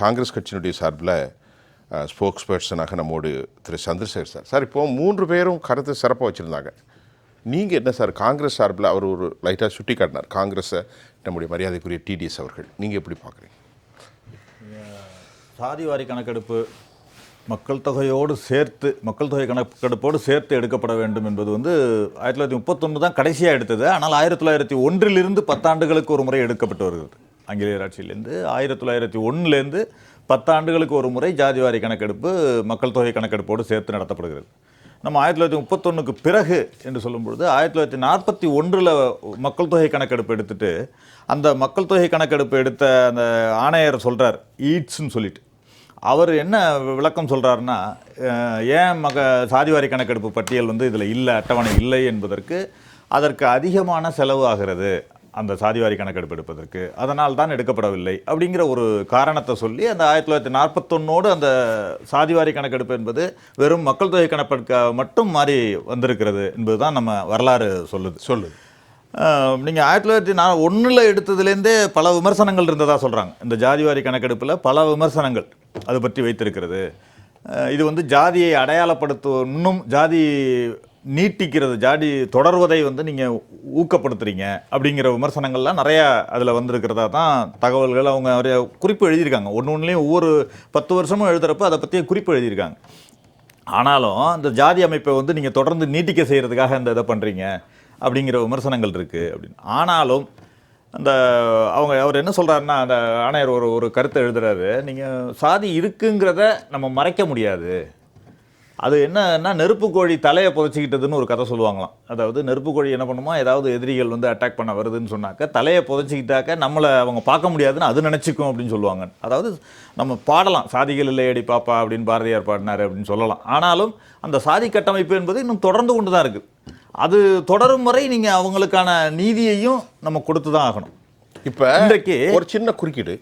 காங்கிரஸ் கட்சியினுடைய சார்பில் ஸ்போக்ஸ் பர்சனாக நம்மோடு திரு சந்திரசேகர் சார். சார் இப்போது மூன்று பேரும் கருத்து சிறப்பாக வச்சுருந்தாங்க. நீங்கள் என்ன சார் காங்கிரஸ் சார்பில் அவர் ஒரு லைட்டாக சுட்டி காட்டினார் காங்கிரஸை நம்முடைய மரியாதைக்குரிய டிடிஎஸ் அவர்கள். நீங்கள் எப்படி பார்க்குறீங்க? சாதிவாரி கணக்கெடுப்பு மக்கள் தொகையோடு சேர்த்து மக்கள் தொகை கணக்கெடுப்போடு சேர்த்து எடுக்கப்பட வேண்டும் என்பது வந்து ஆயிரத்தி தொள்ளாயிரத்தி முப்பத்தொன்று தான் கடைசியாக எடுத்தது. ஆனால் ஆயிரத்தி தொள்ளாயிரத்தி ஒன்றிலிருந்து பத்தாண்டுகளுக்கு ஒரு முறை எடுக்கப்பட்டு வருகிறது. ஆங்கிலேயர் ஆட்சியிலேருந்து ஆயிரத்தி தொள்ளாயிரத்தி ஒன்றுலேருந்து பத்தாண்டுகளுக்கு ஒரு முறை ஜாதிவாரி கணக்கெடுப்பு மக்கள் தொகை கணக்கெடுப்போடு சேர்த்து நடத்தப்படுகிறது. நம்ம ஆயிரத்தி தொள்ளாயிரத்தி முப்பத்தொன்றுக்கு பிறகு என்று சொல்லும்பொழுது ஆயிரத்தி தொள்ளாயிரத்தி நாற்பத்தி ஒன்றில் மக்கள் தொகை கணக்கெடுப்பு எடுத்துட்டு அந்த மக்கள் தொகை கணக்கெடுப்பு எடுத்த அந்த ஆணையர் சொல்கிறார் ஈட்ஸ்ன்னு சொல்லிட்டு. அவர் என்ன விளக்கம் சொல்கிறாருன்னா ஏன் மக சாதிவாரி கணக்கெடுப்பு பட்டியல் வந்து இதில் இல்லை அட்டவணை இல்லை என்பதற்கு அதற்கு அதிகமான செலவு ஆகிறது. அந்த சாதிவாரி கணக்கெடுப்பு எடுப்பதற்கு அதனால் தான் எடுக்கப்படவில்லை அப்படிங்கிற ஒரு காரணத்தை சொல்லி அந்த ஆயிரத்தி தொள்ளாயிரத்தி நாற்பத்தொன்னோடு அந்த சாதிவாரி கணக்கெடுப்பு என்பது வெறும் மக்கள் தொகை கணக்கெடுக்க மட்டும் மாறி வந்திருக்கிறது என்பது தான் நம்ம வரலாறு சொல்லுது. சொல்லுது. நீங்கள் ஆயிரத்தி தொள்ளாயிரத்தி நான் ஒன்றில் எடுத்ததுலேருந்தே பல விமர்சனங்கள் இருந்ததாக சொல்கிறாங்க இந்த ஜாதிவாரி கணக்கெடுப்பில் பல விமர்சனங்கள் அது பற்றி வைத்திருக்கிறது. இது வந்து ஜாதியை அடையாளப்படுத்து இன்னும் ஜாதி நீட்டிக்கிறது ஜாடி தொடர்வதை வந்து நீங்கள் ஊக்கப்படுத்துறீங்க அப்படிங்கிற விமர்சனங்கள்லாம் நிறையா அதில் வந்திருக்கிறதா தான் தகவல்கள். அவங்க நிறைய குறிப்பு எழுதியிருக்காங்க. ஒன்று ஒன்றுலேயும் ஒவ்வொரு பத்து வருஷமும் எழுதுகிறப்ப அதை பற்றிய குறிப்பு எழுதியிருக்காங்க. ஆனாலும் அந்த ஜாதி அமைப்பை வந்து நீங்கள் தொடர்ந்து நீட்டிக்க செய்கிறதுக்காக இந்த இதை பண்ணுறீங்க அப்படிங்கிற விமர்சனங்கள் இருக்குது அப்படின்னு. ஆனாலும் அந்த அவங்க அவர் என்ன சொல்கிறாருன்னா அந்த ஆணையர் ஒரு ஒரு கருத்தை எழுதுறாரு. நீங்கள் சாதி இருக்குங்கிறத நம்ம மறைக்க முடியாது. அது என்னன்னா நெருப்பு கோழி தலையை புதைச்சிக்கிட்டதுன்னு ஒரு கதை சொல்லுவாங்களாம். அதாவது நெருப்பு கோழி என்ன பண்ணுமா? ஏதாவது எதிரிகள் வந்து அட்டாக் பண்ண வருதுன்னு சொன்னாக்க தலையை புதைச்சிக்கிட்டாக்க நம்மளை அவங்க பார்க்க முடியாதுன்னு அது நினச்சிக்கும் அப்படின்னு சொல்லுவாங்க. அதாவது நம்ம பாடலாம் சாதிகள் இல்லையடி பாப்பா அப்படின்னு பாரதியார் பாடினார் அப்படின்னு சொல்லலாம். ஆனாலும் அந்த சாதி கட்டமைப்பு என்பது இன்னும் தொடர்ந்து கொண்டு தான் இருக்குது அது தொடரும் வரை நீங்கள் அவங்களுக்கான நீதியையும் நம்ம கொடுத்து தான் ஆகணும். இப்போ இன்றைக்கு ஒரு சின்ன குறுக்கீடு.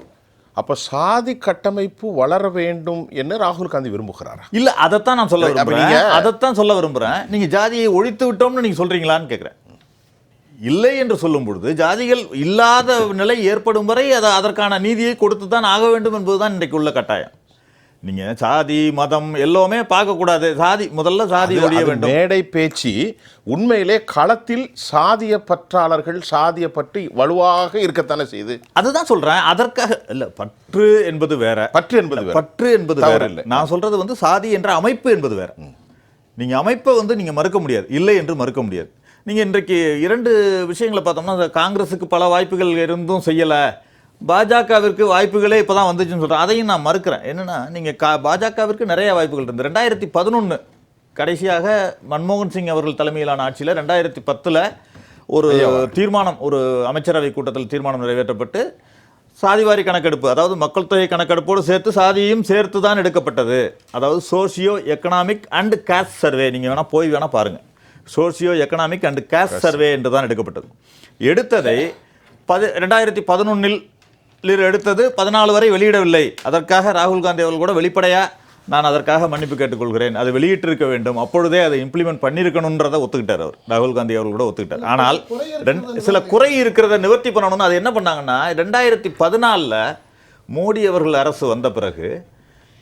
அப்போ சாதி கட்டமைப்பு வளர வேண்டும் என்று ராகுல் காந்தி விரும்புகிறாரா? இல்ல அதைத்தான் நான் சொல்ல விரும்புறேன். அதைத்தான் சொல்ல விரும்புறேன். நீங்க ஜாதியை ஒழித்து விட்டோம்னு நீங்க சொல்றீங்களான்னு கேட்குறேன் இல்லை என்று சொல்லும் பொழுது ஜாதிகள் இல்லாத நிலை ஏற்படும் வரை அதை அதற்கான நீதியை கொடுத்து தான் ஆக வேண்டும் என்பதுதான் இன்றைக்கு உள்ள கட்டாயம். நீங்க சாதி மதம் எல்லாமே பார்க்கக்கூடாது சாதி முதல்ல சாதி ஒழிய வேண்டும். மேடை பேச்சு உண்மையிலே களத்தில் சாதிய பற்றாளர்கள் சாதிய பற்றி வலுவாக இருக்கத்தானே செய்யுது. அதுதான் சொல்றேன். அதற்காக இல்ல பற்று என்பது வேற. பற்று என்பது. பற்று என்பது வேற. இல்லை. நான் சொல்றது வந்து சாதி என்ற அமைப்பு என்பது வேற. நீங்க அமைப்பை வந்து நீங்க மறுக்க முடியாது. இல்லை என்று மறுக்க முடியாது. நீங்க இன்றைக்கு இரண்டு விஷயங்களை பார்த்தோம்னா காங்கிரஸுக்கு பல வாய்ப்புகள் இருந்தும் செய்யல. பாஜகவிற்கு வாய்ப்புகளே இப்பதான் வந்துச்சுன்னு சொல்றேன். அதையும் நான் மறுக்கிறேன். என்னன்னா நீங்க கா பாஜகவிற்கு நிறைய வாய்ப்புகள் இருந்து ரெண்டாயிரத்தி பதினொன்று கடைசியாக மன்மோகன் சிங் அவர்கள் தலைமையிலான ஆட்சியில் ரெண்டாயிரத்தி பத்தில் ஒரு தீர்மானம் ஒரு அமைச்சரவை கூட்டத்தில் தீர்மானம் நிறைவேற்றப்பட்டு சாதிவாரி கணக்கெடுப்பு அதாவது மக்கள் தொகை கணக்கெடுப்போடு சேர்த்து சாதியையும் சேர்த்து தான் எடுக்கப்பட்டது. அதாவது socio economic and caste survey. நீங்கள் வேணால் போய் வேணால் பாருங்கள் socio economic and caste survey என்று தான் எடுக்கப்பட்டது. எடுத்ததை பது ரெண்டாயிரத்தி பதினொன்னில் எடுத்தது. பதினாலு வரை வெளியிடவில்லை. அதற்காக ராகுல் காந்தி அவர்கள் கூட வெளிப்படையாக நான் அதற்காக மன்னிப்பு கேட்டுக்கொள்கிறேன். அது வெளியிட்டிருக்க வேண்டும். அப்பொழுதே அதை இம்ப்ளிமெண்ட் பண்ணியிருக்கணுன்றதை ஒத்துக்கிட்டார் அவர். ராகுல் காந்தி அவர்கள் கூட ஒத்துக்கிட்டார். ஆனால் ரெண்டு- சில குறை இருக்கிறத நிவர்த்தி பண்ணணும்னு அது என்ன பண்ணாங்கன்னா ரெண்டாயிரத்தி பதினாலில் மோடி அவர்கள் அரசு வந்த பிறகு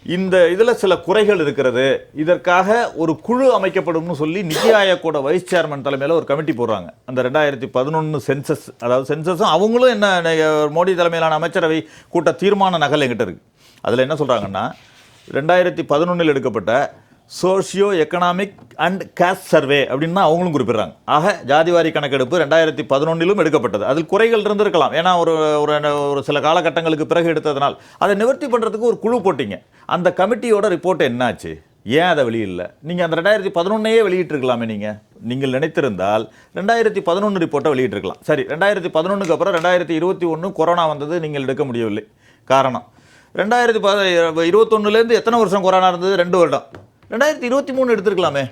இந்த இதில் சில குறைகள் இருக்கிறது. இதற்காக ஒரு குழு அமைக்கப்படும்னு சொல்லி நிதி ஆயோக்கோட வைஸ் சேர்மன் தலைமையில் ஒரு கமிட்டி போடுறாங்க. அந்த ரெண்டாயிரத்தி பதினொன்று சென்சஸ் அதாவது சென்சஸும் அவங்களும் என்ன மோடி தலைமையிலான அமைச்சரவை கூட்ட தீர்மான நகல் என்கிட்ட இருக்குது அதில் என்ன சொல்கிறாங்கன்னா ரெண்டாயிரத்தி பதினொன்றில் எடுக்கப்பட்ட socio economic and caste survey அப்படின்னு தான் அவங்களும் குறிப்பிடுறாங்க. ஆக ஜாதிவாரி கணக்கெடுப்பு ரெண்டாயிரத்தி பதினொன்றிலும் எடுக்கப்பட்டது. அதில் குறைகள் இருந்திருக்கலாம். ஏன்னா ஒரு ஒரு ஒரு சில காலகட்டங்களுக்கு பிறகு எடுத்ததனால் அதை நிவர்த்தி பண்ணுறதுக்கு ஒரு குழு போட்டிங்க. அந்த கமிட்டியோட ரிப்போர்ட் என்னாச்சு? ஏன் அதை வெளியிடல? நீங்கள் அந்த ரெண்டாயிரத்தி பதினொன்னையே வெளியிட்டிருக்கலாமே நீங்கள் நீங்கள் நினைத்திருந்தால் ரெண்டாயிரத்தி பதினொன்று ரிப்போர்ட்டை வெளியிட்டிருக்கலாம். சரி ரெண்டாயிரத்தி பதினொன்றுக்கு அப்புறம் ரெண்டாயிரத்தி இருபத்தி ஒன்று கொரோனா வந்தது நீங்கள் எடுக்க முடியவில்லை. காரணம் ரெண்டாயிரத்தி ப இருபத்தொன்னுலேருந்து எத்தனை வருஷம் கொரோனா இருந்தது? ரெண்டு வருடம். ரெண்டாயிரத்தி இருபத்தி மூணு எடுத்திருக்கலாமே.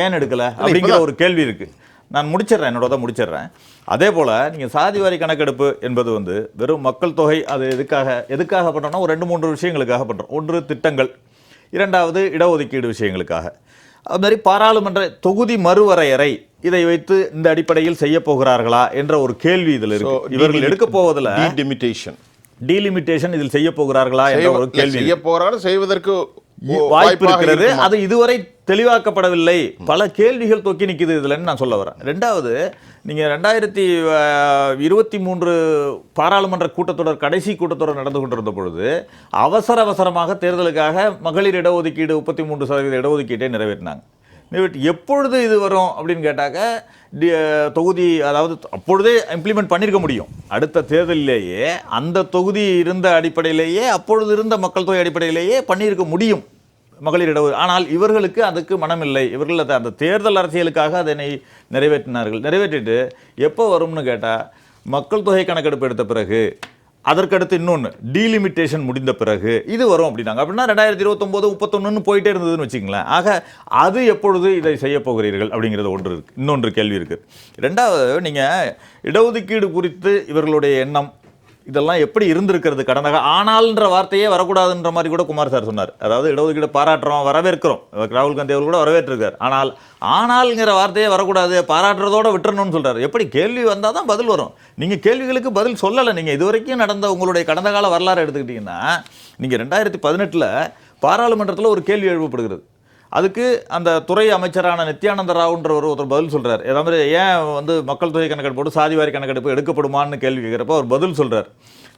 ஏன் எடுக்கல? அப்படிங்கிற ஒரு கேள்வி இருக்கு. நான் முடிச்சிடுறேன் என்னோட தான் முடிச்சிடுறேன். அதே போல் நீங்கள் சாதிவாரி கணக்கெடுப்பு என்பது வந்து வெறும் மக்கள் தொகை அது எதுக்காக எதுக்காக பண்ணுறோம்னா ஒரு ரெண்டு மூன்று விஷயங்களுக்காக பண்ணுறோம் ஒன்று திட்டங்கள். இரண்டாவது இடஒதுக்கீடு விஷயங்களுக்காக. அது மாதிரி பாராளுமன்ற தொகுதி மறுவரையறை இதை வைத்து இந்த அடிப்படையில் செய்ய போகிறார்களா என்ற ஒரு கேள்வி இதில் இருக்கு. இவர்கள் எடுக்க போவதில் டீலிமிட்டேஷன் டீலிமிட்டேஷன் இதில் செய்ய போகிறார்களா என்ற ஒரு கேள்வி செய்ய போறாங்க செய்வதற்கு வாய்ப்பு இருக்கிறது? அது இதுவரை தெளிவாக்கப்படவில்லை. பல கேள்விகள் தொக்கி நிக்குது இதுலன்னு நான் சொல்ல வரேன். ரெண்டாவது நீங்க ரெண்டாயிரத்தி இருபத்தி மூன்று பாராளுமன்ற கூட்டத்தொடர் கடைசி கூட்டத்தொடர் நடந்து கொண்டிருந்த பொழுது அவசர அவசரமாக தேர்தலுக்காக மகளிர் இடஒதுக்கீடு முப்பத்தி மூன்று சதவீத இடஒதுக்கீட்டை நிறைவேற்றினாங்க. நிறைவேற்றி எப்பொழுது இது வரும் அப்படின்னு கேட்டாக்க தொகுதி அதாவது அப்பொழுதே இம்ப்ளிமெண்ட் பண்ணியிருக்க முடியும். அடுத்த தேர்தலிலேயே அந்த தொகுதி இருந்த அடிப்படையிலேயே அப்பொழுது இருந்த மக்கள் தொகை அடிப்படையிலேயே பண்ணியிருக்க முடியும் மகளிர் இடஒது ஆனால் இவர்களுக்கு அதுக்கு மனமில்லை. இவர்கள் அதை அந்த தேர்தல் அரசியலுக்காக அதனை நிறைவேற்றினார்கள். நிறைவேற்றிட்டு எப்போ வரும்னு கேட்டால் மக்கள் தொகை கணக்கெடுப்பு எடுத்த பிறகு அதற்கடுத்து இன்னொன்று டீலிமிட்டேஷன் முடிந்த பிறகு இது வரும் அப்படின்னாங்க. அப்படின்னா ரெண்டாயிரத்தி இருபத்தொம்போது முப்பத்தொன்னு போயிட்டே இருந்ததுன்னு வச்சுங்களேன் ஆக அது எப்பொழுது இதை செய்ய போகிறீர்கள் அப்படிங்கிறது ஒன்று இருக்குது இன்னொன்று கேள்வி இருக்குது ரெண்டாவது நீங்கள் இடஒதுக்கீடு குறித்து இவர்களுடைய எண்ணம் இதெல்லாம் எப்படி இருந்திருக்கிறது கடந்த ஆனால்ன்ற வார்த்தையே வரக்கூடாதுன்ற மாதிரி கூட குமார் சார் சொன்னார். அதாவது இடஒதுக்கீடு பாராட்டுறோம் வரவேற்கிறோம். ராகுல் காந்தி அவர்கள் கூட வரவேற்றிருக்கார். ஆனால் ஆனால்ங்கிற வார்த்தையே வரக்கூடாது பாராட்டுறதோட விட்டுறணும்னு சொல்கிறார் எப்படி கேள்வி வந்தால் தான் பதில் வரும். நீங்கள் கேள்விகளுக்கு பதில் சொல்லலை. நீங்கள் இதுவரைக்கும் நடந்த உங்களுடைய கடந்த கால வரலாறு எடுத்துக்கிட்டிங்கன்னா நீங்கள் ரெண்டாயிரத்தி பதினெட்டில் பாராளுமன்றத்தில் ஒரு கேள்வி எழுப்பப்படுகிறது. அதுக்கு அந்த துறை அமைச்சரான நித்யானந்த ராவுன்ற ஒரு ஒருத்தர் பதில் சொல்கிறார் ஏதாவது ஏன் வந்து மக்கள் தொகை கணக்கெடுப்போடு சாதிவாரி கணக்கெடுப்பு எடுக்கப்படுமான்னு கேள்வி கேட்குறப்ப அவர் பதில் சொல்கிறார்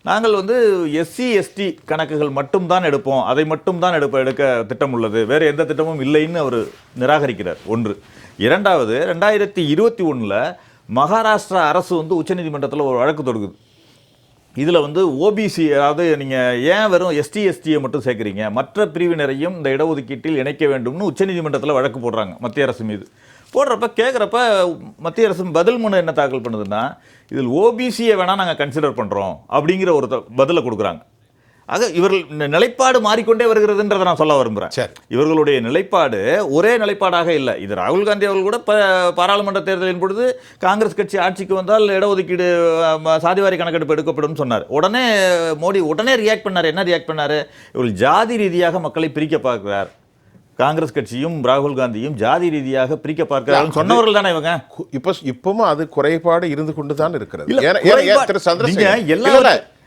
நாங்கள் வந்து எஸ்சி எஸ்டி கணக்குகள் மட்டும்தான் எடுப்போம். அதை மட்டும்தான் எடுப்ப எடுக்க திட்டம் உள்ளது. வேறு எந்த திட்டமும் இல்லைன்னு அவர் நிராகரிக்கிறார். ஒன்று. இரண்டாவது ரெண்டாயிரத்தி இருபத்தி ஒன்றில் மகாராஷ்டிரா அரசு வந்து உச்சநீதிமன்றத்தில் ஒரு வழக்கு தொடுக்குது. இதில் வந்து ஓபிசி அதாவது நீங்கள் ஏன் வெறும் எஸ்டி எஸ்டியை மட்டும் சேர்க்குறீங்க? மற்ற பிரிவினரையும் இந்த இடஒதுக்கீட்டில் இணைக்க வேண்டும்னு உச்சநீதிமன்றத்தில் வழக்கு போடுறாங்க மத்திய அரசு மீது. போடுறப்ப கேட்குறப்ப மத்திய அரசு பதில் மனு என்ன தாக்கல் பண்ணுதுன்னா இதில் ஓபிசியை வேணால் நாங்கள் கன்சிடர் பண்ணுறோம் அப்படிங்கிற ஒரு த- பதிலை கொடுக்குறாங்க. ஆக இவர்கள் நிலைப்பாடு மாறிக்கொண்டே வருகிறதுன்றதை நான் சொல்ல விரும்புகிறேன் சரி. இவர்களுடைய நிலைப்பாடு ஒரே நிலைப்பாடாக இல்லை. இது ராகுல் காந்தி அவர்கள் கூட பாராளுமன்ற தேர்தலின் பொழுது காங்கிரஸ் கட்சி ஆட்சிக்கு வந்தால் இடஒதுக்கீடு சாதிவாரி கணக்கெடுப்பு எடுக்கப்படும் சொன்னார். உடனே மோடி உடனே ரியாக்ட் பண்ணார். என்ன ரியாக்ட் பண்ணார்? இவர்கள் ஜாதி ரீதியாக மக்களை பிரிக்க பார்க்கிறார். காங்கிரஸ் கட்சியும் ராகுல் காந்தியும் ஜாதி ரீதியாக பிரிக்க பார்க்கிறார்கள். சொன்னவர்கள் தானே இவங்க? இப்ப இப்பவும் அது குறைபாடு இருந்து கொண்டு தான் இருக்கிறது.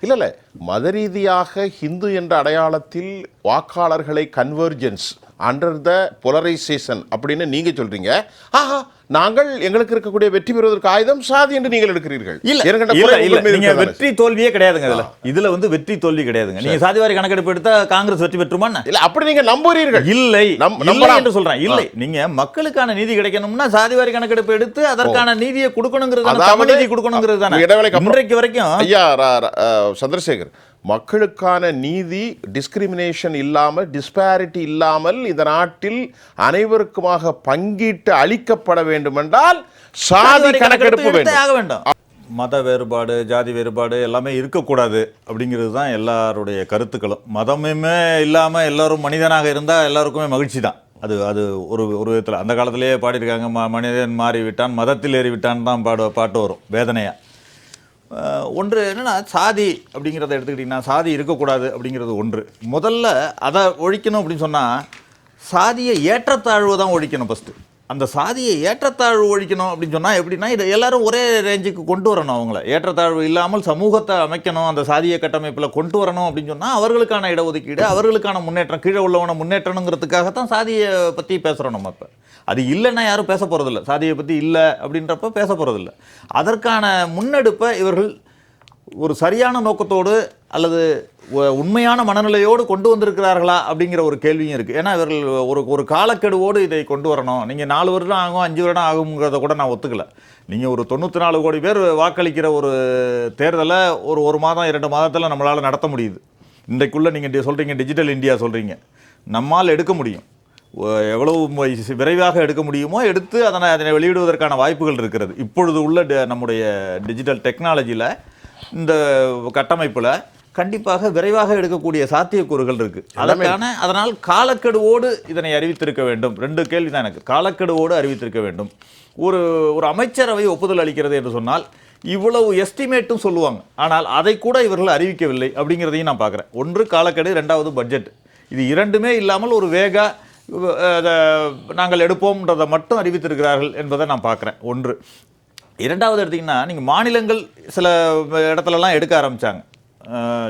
இல்ல இல்ல மத ரீதியாக ஹிந்து என்ற அடையாளத்தில் வாக்காளர்களை கன்வர்ஜென்ஸ் அண்டர் த போலரைசேஷன் அப்படின்னு நீங்க சொல்றீங்க. ஆஹா நாங்கள் எங்களுக்கு இருக்கக்கூடிய வெற்றி பெறுவதற்கு ஆயுதம் சாதி என்று நீங்கள் எடுக்கிறீர்கள். இல்ல? வெற்றி தோல்வியே கிடையாதுங்க இதுல. இதுல வந்து வெற்றி தோல்வி கிடையாதுங்க. நீங்க சாதிவாரி கணக்கெடுப்பு எடுத்தா காங்கிரஸ் வெற்றி பெற்றுமா? இல்ல அப்படி நீங்க நம்புறீர்கள். இல்லை. என்று சொல்றேன். இல்லை நீங்க மக்களுக்கான நீதி கிடைக்கணும்னா சாதிவாரி கணக்கெடுப்பு எடுத்து அதற்கான நீதியை கொடுக்கணுங்கிறது சமநீதி கொடுக்கணுங்கிறது இன்றைக்கு வரைக்கும். ஐயா சந்திரசேகர் மக்களுக்கான நீதி டிஸ்கிரிமினேஷன் இல்லாமல் டிஸ்பாரிட்டி இல்லாமல் இந்த நாட்டில் அனைவருக்குமாக பங்கீட்டு அளிக்கப்பட வேண்டுமென்றால் சாதி கணக்கெடுப்பு வேண்டும். மத வேறுபாடு ஜாதி வேறுபாடு எல்லாமே இருக்கக்கூடாது அப்படிங்கிறது தான் எல்லாருடைய கருத்துக்களும். மதமுமே இல்லாமல் எல்லாரும் மனிதனாக இருந்தால் எல்லாருக்குமே மகிழ்ச்சி தான். அது அது ஒரு ஒரு விதத்தில். அந்த காலத்திலேயே பாடியிருக்காங்க ம மனிதன் மாறி விட்டான் மதத்தில் ஏறி விட்டான் தான் பாடு பாட்டு வரும் வேதனையாக ஒன்று என்னென்னா சாதி அப்படிங்கிறத எடுத்துக்கிட்டிங்கன்னா சாதி இருக்கக்கூடாது அப்படிங்கிறது ஒன்று. முதல்ல அதை ஒழிக்கணும் அப்படின்னு சொன்னால் சாதியை ஏற்றத்தாழ்வு தான் ஒழிக்கணும் ஃபஸ்ட்டு அந்த சாதியை ஏற்றத்தாழ்வு ஒழிக்கணும் அப்படின்னு சொன்னால் எப்படின்னா இதை எல்லாரும் ஒரே ரேஞ்சுக்கு கொண்டு வரணும் அவங்கள. ஏற்றத்தாழ்வு இல்லாமல் சமூகத்தை அமைக்கணும் அந்த சாதிய கட்டமைப்பில் கொண்டு வரணும் அப்படின்னு சொன்னால் அவர்களுக்கான இடஒதுக்கீடு அவர்களுக்கான முன்னேற்றம் கீழே உள்ளவன முன்னேற்றணுங்கிறதுக்காக தான் சாதியை பற்றி பேசுகிறோம் நம்ம இப்போ. அது இல்லைன்னா யாரும் பேச போகிறதில்ல சாதியை பற்றி இல்லை அப்படின்றப்ப பேச போகிறதில்ல அதற்கான முன்னெடுப்பை இவர்கள் ஒரு சரியான நோக்கத்தோடு அல்லது உண்மையான மனநிலையோடு கொண்டு வந்திருக்கிறார்களா அப்படிங்கிற ஒரு கேள்வியும் இருக்குது ஏன்னா இவர்கள் ஒரு ஒரு காலக்கெடுவோடு இதை கொண்டு வரணும். நீங்கள் நாலு வருடம் ஆகும் அஞ்சு வருடம் ஆகுங்கிறத கூட நான் ஒத்துக்கலை. நீங்கள் ஒரு தொண்ணூற்றி நாலு கோடி பேர் வாக்களிக்கிற ஒரு தேர்தலை ஒரு ஒரு மாதம் இரண்டு மாதத்தில் நம்மளால் நடத்த முடியுது. இன்றைக்குள்ளே நீங்கள் சொல்கிறீங்க டிஜிட்டல் இந்தியா சொல்கிறீங்க நம்மால் எடுக்க முடியும். எவ்வளவு விரைவாக எடுக்க முடியுமோ எடுத்து அதனை அதனை வெளியிடுவதற்கான வாய்ப்புகள் இருக்கிறது. இப்பொழுது உள்ள நம்முடைய டிஜிட்டல் டெக்னாலஜியில் இந்த கட்டமைப்பில் கண்டிப்பாக விரைவாக எடுக்கக்கூடிய சாத்தியக்கூறுகள் இருக்கு. அதற்கான அதனால் காலக்கெடுவோடு இதனை அறிவித்திருக்க வேண்டும். ரெண்டு கேள்வி தான் எனக்கு. காலக்கெடுவோடு அறிவித்திருக்க வேண்டும். ஒரு ஒரு அமைச்சரவை ஒப்புதல் அளிக்கிறது என்று சொன்னால் இவ்வளவு எஸ்டிமேட்டும் சொல்லுவாங்க. ஆனால் அதை கூட இவர்கள் அறிவிக்கவில்லை அப்படிங்கிறதையும் நான் பார்க்குறேன். ஒன்று காலக்கெடு ரெண்டாவது பட்ஜெட். இது இரண்டுமே இல்லாமல் ஒரு வேகா நாங்கள் எடுப்போம்ன்றதை மட்டும் அறிவித்திருக்கிறார்கள் என்பதை நான் பார்க்குறேன். ஒன்று. இரண்டாவது எடுத்திங்கன்னா நீங்கள் மாநிலங்கள் சில இடத்துலலாம் எடுக்க ஆரம்பித்தாங்க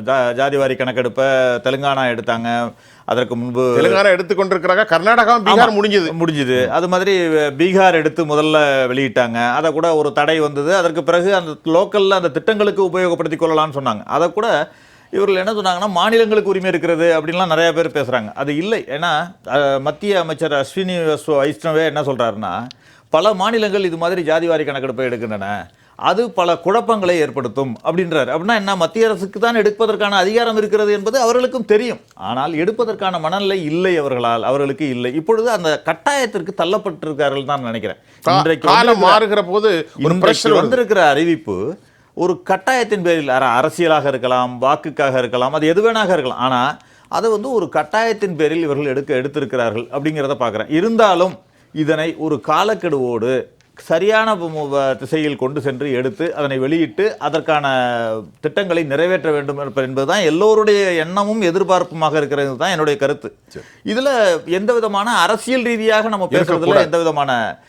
ஜா- ஜாதிவாரி கணக்கெடுப்பை தெலுங்கானா எடுத்தாங்க. அதற்கு முன்பு தெலுங்கானா எடுத்துக்கொண்டிருக்கிறாங்க கர்நாடகாவும் பீகார் முடிஞ்சது. முடிஞ்சுது. அது மாதிரி பீகார் எடுத்து முதல்ல வெளியிட்டாங்க. அதை கூட ஒரு தடை வந்தது. அதற்கு பிறகு அந்த லோக்கல்ல அந்த திட்டங்களுக்கு உபயோகப்படுத்திக் கொள்ளலாம்னு சொன்னாங்க. அதை கூட இவர்கள் என்ன சொன்னாங்கன்னா மாநிலங்களுக்கு உரிமை இருக்கிறது அப்படின்லாம் நிறைய பேர் பேசுறாங்க. அது இல்லை. ஏன்னா மத்திய அமைச்சர் அஸ்வினி வைஷ்ணவே என்ன சொல்றாருன்னா பல மாநிலங்கள் இது மாதிரி ஜாதிவாரி கணக்கெடுப்பை எடுக்கின்றன. அது பல குழப்பங்களை ஏற்படுத்தும் அப்படின்றார். அப்படின்னா என்ன? மத்திய அரசுக்கு தான் எடுப்பதற்கான அதிகாரம் இருக்கிறது என்பது அவர்களுக்கும் தெரியும். ஆனால் எடுப்பதற்கான மனநிலை இல்லை அவர்களால். அவர்களுக்கு இல்லை. இப்பொழுது அந்த கட்டாயத்திற்கு தள்ளப்பட்டிருக்கார்கள் தான் நினைக்கிறேன். இன்றைக்கு மாறுகிற போது வந்திருக்கிற அறிவிப்பு ஒரு கட்டாயத்தின் பேரில் அர- அரசியலாக இருக்கலாம் வாக்குக்காக இருக்கலாம் அது எது வேணாக இருக்கலாம். ஆனால் அதை வந்து ஒரு கட்டாயத்தின் பேரில் இவர்கள் எடுக்க எடுத்திருக்கிறார்கள் அப்படிங்கிறத பார்க்குறேன். இருந்தாலும் இதனை ஒரு காலக்கெடுவோடு சரியான திசையில் கொண்டு சென்று எடுத்து அதனை வெளியிட்டு அதற்கான திட்டங்களை நிறைவேற்ற வேண்டும் என்ப- என்பதுதான் எல்லோருடைய எண்ணமும் எதிர்பார்ப்புமாக இருக்கிறது தான் என்னுடைய கருத்து. இதுல எந்த விதமான அரசியல் ரீதியாக நம்ம பேசுறதுல. எந்த விதமான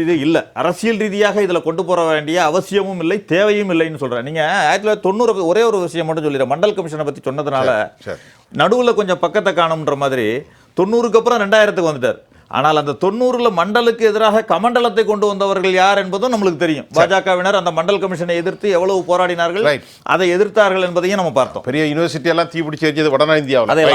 இது இல்ல. அரசியல் ரீதியாக இதுல கொண்டு போற வேண்டிய அவசியமும் இல்லை தேவையும் இல்லைன்னு சொல்றேன். நீங்க ஆயிரத்தி தொள்ளாயிரத்தி தொண்ணூறு ஒரே ஒரு விஷயம் மட்டும் சொல்லிடுறேன். மண்டல் கமிஷனை பத்தி சொன்னதுனால. நடுவுல கொஞ்சம் பக்கத்தை காணும்ன்ற மாதிரி தொண்ணூறுக்கு அப்புறம் ரெண்டாயிரத்துக்கு வந்துட்டார். ஆனால் அந்த தொண்ணூறுல மண்டலுக்கு எதிராக கமண்டலத்தை கொண்டு வந்தவர்கள் யார் என்பதும் நம்மளுக்கு தெரியும். பாஜகவினர் அந்த மண்டல் கமிஷனை எதிர்த்து எவ்வளவு போராடினார்கள். அதை எதிர்த்தார்கள் என்பதையும் நம்ம பார்த்தோம். பெரிய யூனிவர்சிட்டி எல்லாம் தீ பிடிச்சி எரிஞ்சது வடநா இந்தியாவில். அதையெல்லாம்